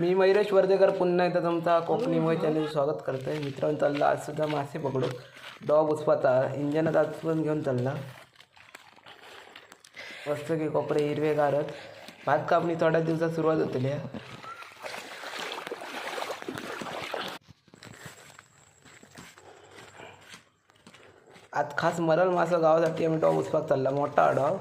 मी मयुरेश वर्धेकर पुन्हा एकदा तुमचा कोकणी मय चॅनल स्वागत करतोय. मित्रांनो चालला आज सुद्धा मासे पकडू. डॉग उचपाचा इंजनात आज पण घेऊन चालला. मस्त की कोपरे हिरवे गारत भात कापणी थोड्या दिवसात सुरुवात होतली आहे आज खास मरल मासा गावासाठी आम्ही डॉग उचपाक चालला. मोठा डॉग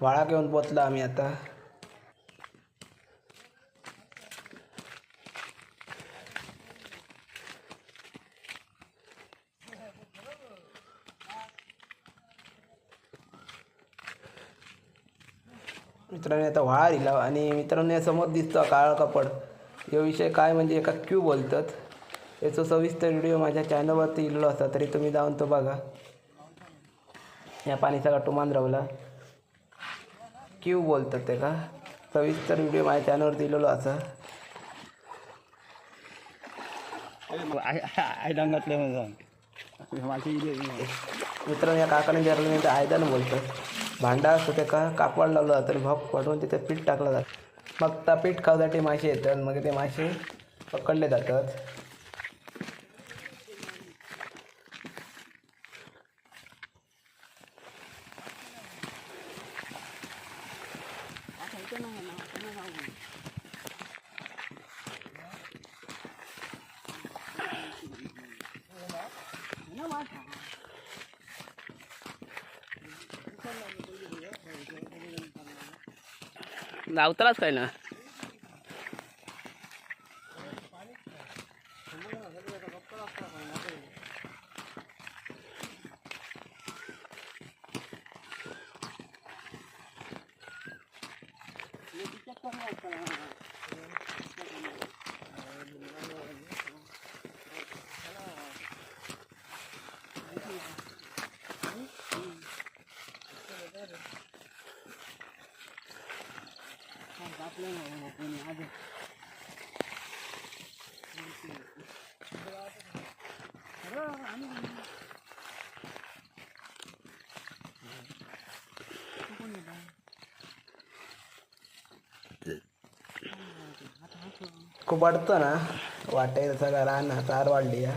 वाळा घेऊन पोचला आम्ही आता. मित्रांनी आता व्हाळा दिला आणि मित्रांनो या समोर दिसतो काळा कपड. या विषय काय म्हणजे एका क्यू बोलतात. याचा सविस्तर व्हिडिओ माझ्या चॅनलवरती दिलेलो असा तरी तुम्ही जाऊन तो बघा. या पाणीचा टुमान रवला क्यू बोलतात ते का सविस्तर व्हिडिओ माझ्या चॅनलवरती इलेलो असा मित्रांनो या काकाने विचारलं मी आयदान बोलतात. भांडा असतो ते का? कापड लावलं जातं आणि भाग पाठवून तिथे पीठ टाकलं जातं. मग त्या पीठ खाऊसाठी मासे येतात मग ते मासे पकडले जातात. लावतालाच काय ना खूप वाटतं ना. वाटायचं सगळं राहणार तार वाढली या.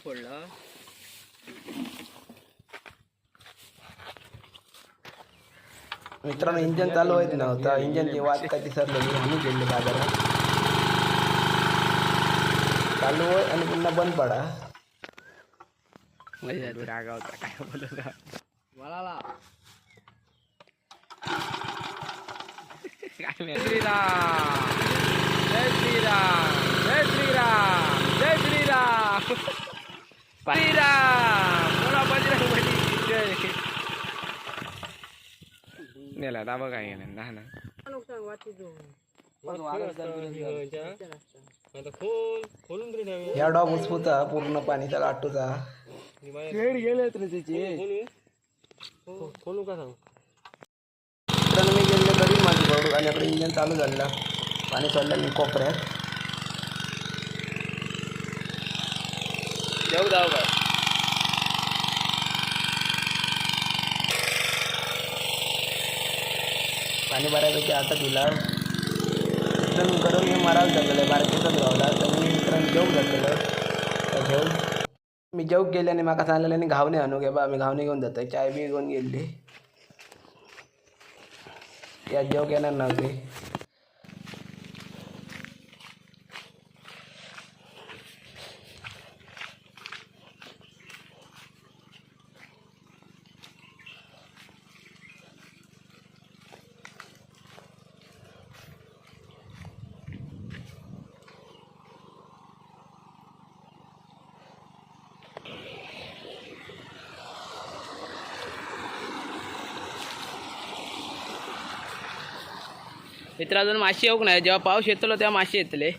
खाया खाद उठतली लागा पडला मित्रांनो इंजन चालू होत नव्हता इंजनची वाट काय ती सरलेली आम्ही गेले बाजारात चालू होय आणि पुन्हा बंद पडा म्हणजे रागा होता काय बोलत का मला काय माहिती. श्रीराम जय श्रीराम जय श्रीराम जय श्रीराम नेला दाबा काय गेला ना ना या डॉग उचपूचा पूर्ण पाणीचा लाटूचा गेलेत रे त्याचे खोलू का सांग मित्रांनो मी गेले तरी माझी बरोबर आणि आपलं इंजन चालू झालं पाणी चाललं मी कोपऱ्यात. देऊ जाऊ का पाणी बऱ्यापैकी आता दिला मित्रांनो गरम मी मारायला जातलं बारकेचाच गावला. तर मी मित्रांनो जेवून जातलं तर घेऊन मी जेवक गेले आणि म्हाका सांगलेलं आणि घावणे आणू घे बा. मी घावणे घेऊन जातो चाय बी घेऊन गेली या जेवक येणार नव्हती मित्र अजून मासे येऊक नाही? जेव्हा पाऊस येतलो तेव्हा मासे येतले.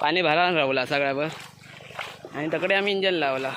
पाणी भरान रावला सगळ्यावर. आणि तकडे आम्ही इंजन लावला.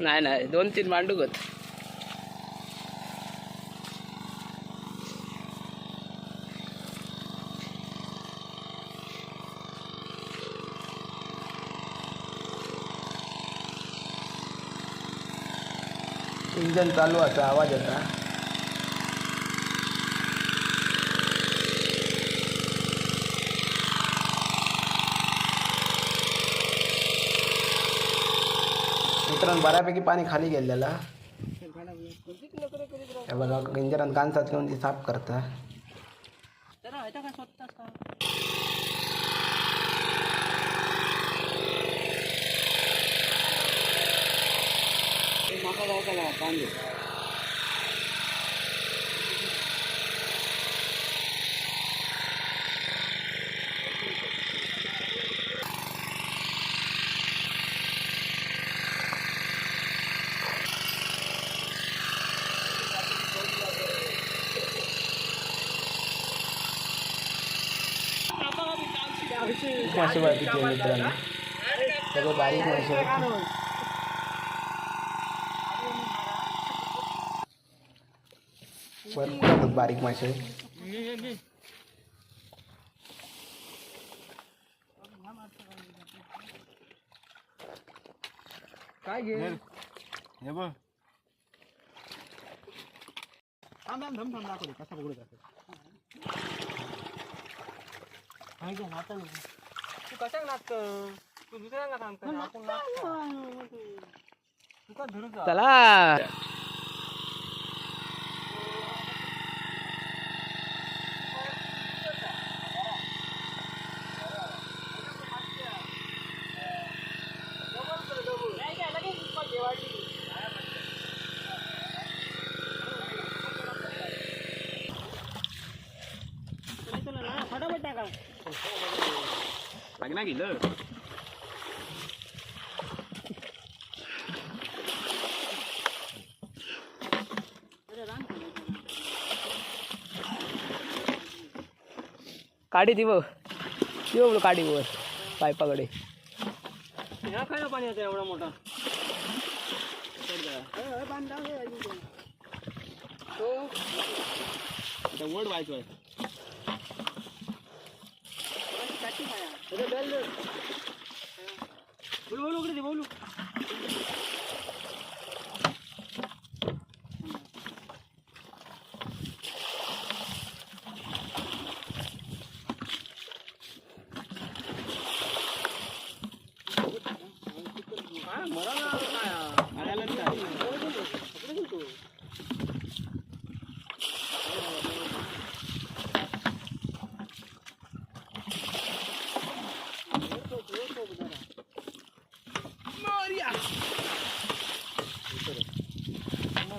नाही नाही. दोन तीन मांडूगत इंजन चालू आता आवाज येता मित्रांनो बऱ्यापैकी पाणी खाली गेल हे बघा घेऊन ती साफ़ करता. खूप मासे बाकीचे मित्रांनो. सगळे बारीक मासे. भरपूर आहेत बारीक मासे. काय घे? हे बघ. थांब थांब थांब थांब दाखवले कसा पकडत असेल. तू कशाक नाचत तू दुसऱ्यांना सांगतो आपण तुका धरून जा? चला. गेलं काढी ती बघ. काढी वर. पायपाकडे ह्या काय पाणी येतं एवढा मोठा. वड व्हायचो आहे. बोलू बोलू इकडे दे, बोलू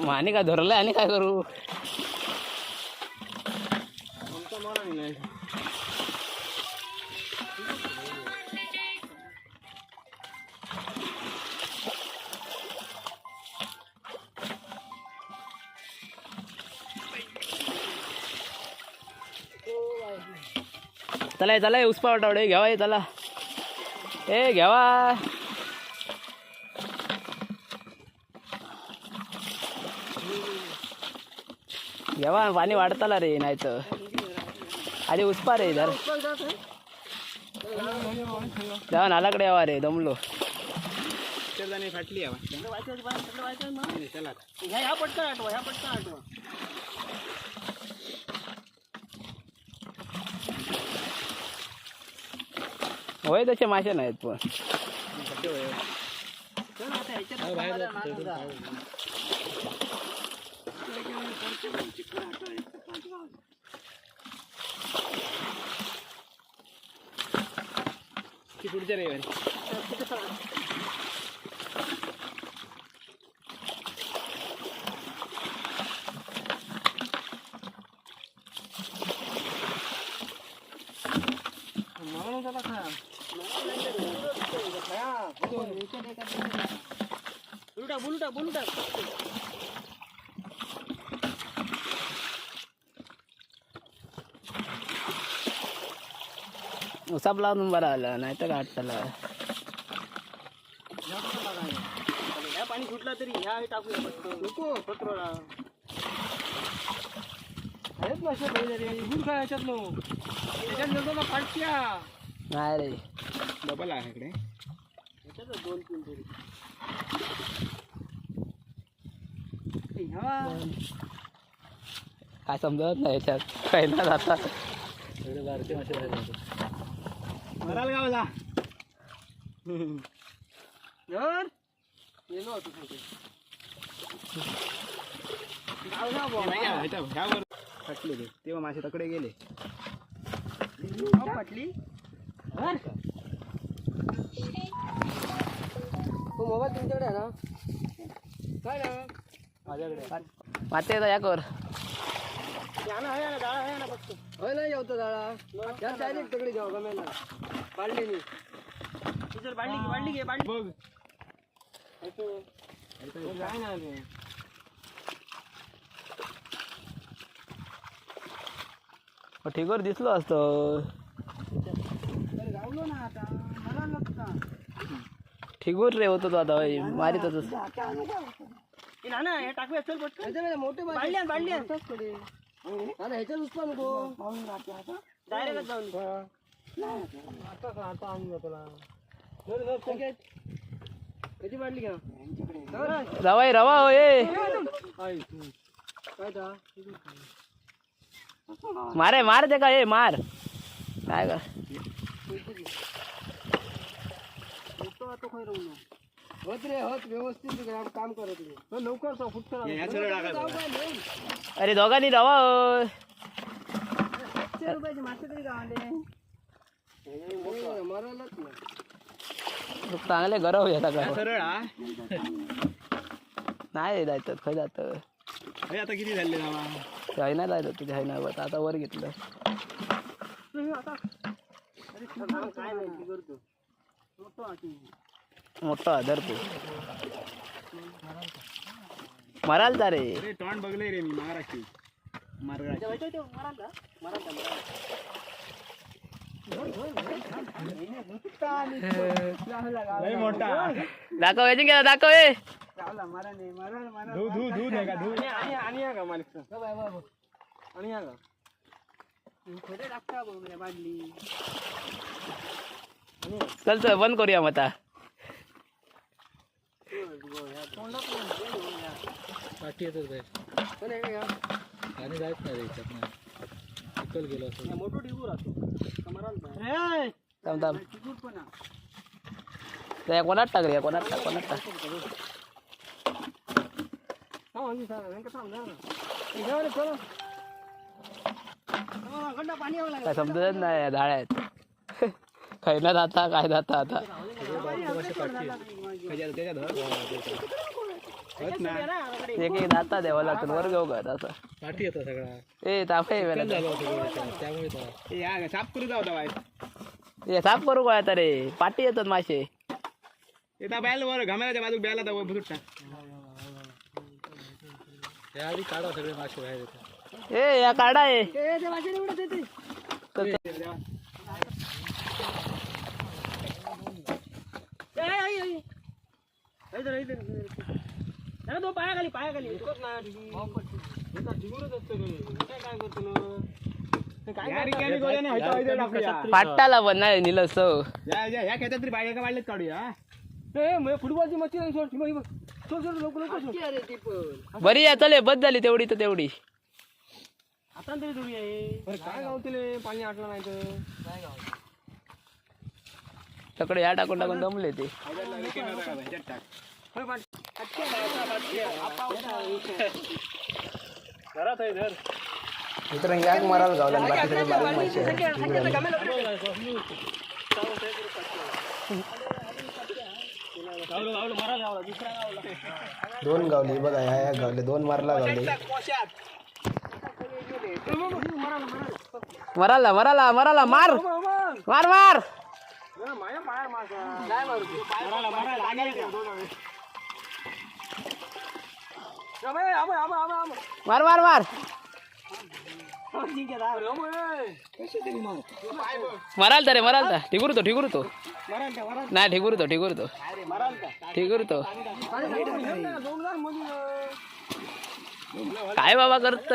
मग आणि काय धरलंय आणि काय करू? चला चला हे, उसपा वाटावडे घ्यावा हे, चला. ए घ्यावा जेव्हा पाणी वाढताला रे नाही तर आधी उसपा रे जर जेव्हा नालाकडे यावा रे दमलो. फाटली ह्या आठवा ह्या आठवा होय तसे मासे नाहीत पण. चल आता ह्याच्यात ती पुढच्या रविवारी मला नव्हता खा बोलू टाक बोलू टाक बोलू टाक उसाप लावून बरा आला नाही तर ह्या पाणी सुटला तरी ह्या टाकूया पत्रोला पहिले काय त्याच्यात ना फाटक्या नाही रे. डबल आहे इकडे. याच्यात दोन तीन तरी ह्या काय समजत नाही याच्यात. काही ना जाता मराल गावला जर गेलो होतो बुवा. फाटले ते. तेव्हा मासे तकडे गेले. गाव फाटली. धर. तो मोबाईल तुमच्याकडे आहे ना? काय ना माझ्याकडे. माते या कर आहे ना डाळा आहे ना फक्त. होय नाही जेवतो डाळा त्या डायरेक्ट तगडी जाऊ गमेला तुझं बांडली घे बांडली घे बांडली बघ. काय ना रे ठीकवर दिसलो असतं. गावलो ना आता. मला लागता. ठीकवर रे होतो तो आता. मारित होतोस ना ना हे टाकूया चल पटकन. मोठे ह्याच्यात उचला नको डायरेक्ट जाऊन. आता आता आणून तुला कधी बांधली का रवा रवा मारे मार ते का ए मार काय का आता राहू होत रे होत व्यवस्थित काम करत रे लवकर फुटकर अरे दोघांनी रवा होय रुपयाचे मासे तरी गावले चांगले गरव येतात का नाही जायचं खय जात आता किती झाले हाय नाही जायचं तुझ्या हाय नाही आता वर घेतलं. काय माहिती करतो मोठा धर तू. मराल ता रे. अरे तोंड बघले रे मी महाराष्ट्री महाराष्ट्र मोठा. दाखव याची गेला दाखव ए धू धू धू दे का धू. आणि आणि या का मालिक आणि या चल चल बंद करूया मग आता. पाठी येतच आणि जायच नाही रे मोठो टिकू राहतो. कमराला थांब थांब. त्या कोणात टाक रे कोणात टाक कोणात टाक. पाणी हवं काय समजत नाही आहेत खैना जाता काय जाता आता. एक एक जाता द्यावं लागतं वर घेऊ का असं. पाठी येतो सगळा. ए तापे त्यामुळे या साफ करू जाऊ दवा हे साफ करू काय आता रे? पाठी येतात मासे. येता बैल वर घामेलाच्या बाजूक ब्याला दावा बुजुट्टा या आधी काढा सगळे मासे बाहेर येतात. ए या काढा आहे ते वाचे निवडत येते तो पायाखाली पायाखाली पाट्टाला पण नाही निलं सो या खेळतात तरी बाहेर वाढलेत काढूया फुटबॉलची मच्छी नाही सोड. सोड. बरी आहे चले बस झाली तेवढी तर तेवढी. आता तरी थोडी आहे. काय गावतील पाणी आटलं नाही तर. सगळे या टाकून टाकून जमले ते. घरात आहे घर मित्रांनो याक मारायला गावला बाकी सगळे बारीक मरा दोन गावले बघा या या गावले दोन मारला गावले. मराला मराला मराला मार. मार मार. मारू आगे मार मार मार मराल रे मराल ता ठिकूर तो ठिकूर तो नाही ठिकूर तो ठिकूर तो ठिकूर तो काय बाबा करत?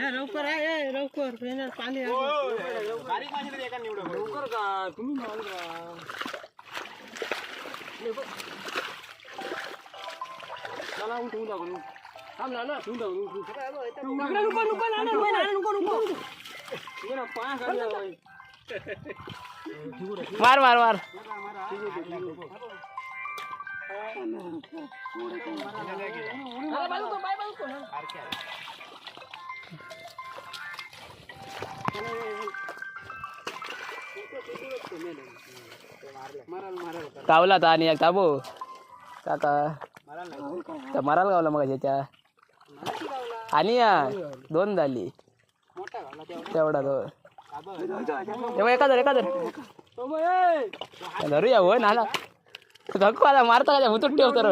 लवकर आहे लवकर. पाणी तरी लवकर का तुम्ही मारू का नाना उठून टाकू थांब नाना ठेवून टाकू नको नको नाना नको नको नको ना पाया खाली मार मार मार कावला तर आणि एक ताबो काका. त्या मराल गावला मग त्याच्या आणि या दोन झाली. तेवढा दोन तेव्हा एका धर एका धरूया हो नाला. धक्को मारता का मुतूट ठेव तर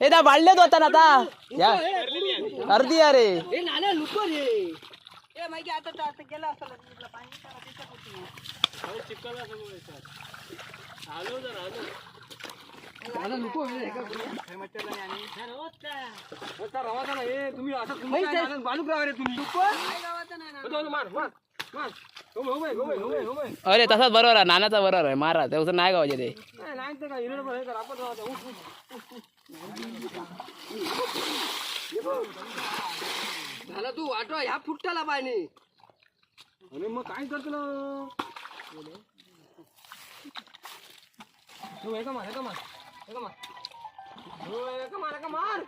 हे दा बाळलेत होता ना आता. या. अर्धी अरे तुम्ही तुम्ही बालूक राहा रे तुम्ही. हो हो हो हो. अरे तसाच बरोबर आहे नानाचा बरोबर आहे मारा त्याचं नाही गावाचे ते? हे. झाला तू वाटवा ह्या फुटताला पाणी. अरे मग काय करतो ना हो, एका मार एका मार हो, एका मार? एका मार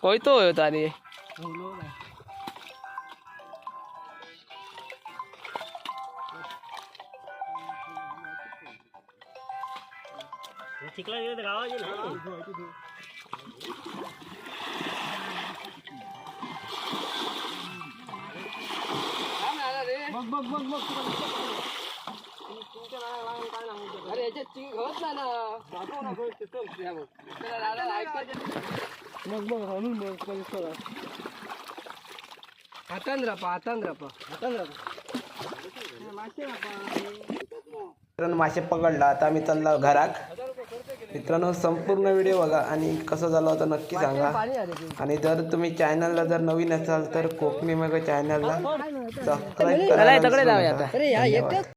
कोयतो होता अरे चिखला गेलं तर गावात येईल बघ बघ बघ बघ तुमच्या नावाला काय नाव अरे याच्यात चिंग होत ना दाखव ना बघ, चल. या बघ. ऐकायचं बघ कधी चला. हातान रापा हातान रापा हातानं. हे मासे. मित्रांनो मासे पकडला आता आम्ही चाललो घराक मित्रांनो संपूर्ण व्हिडिओ बघा आणि कसं झालं होतं नक्की सांगा आणि जर तुम्ही चॅनलला जर नवीन असाल तर कोकणी मग चॅनलला सबस्क्राईब चला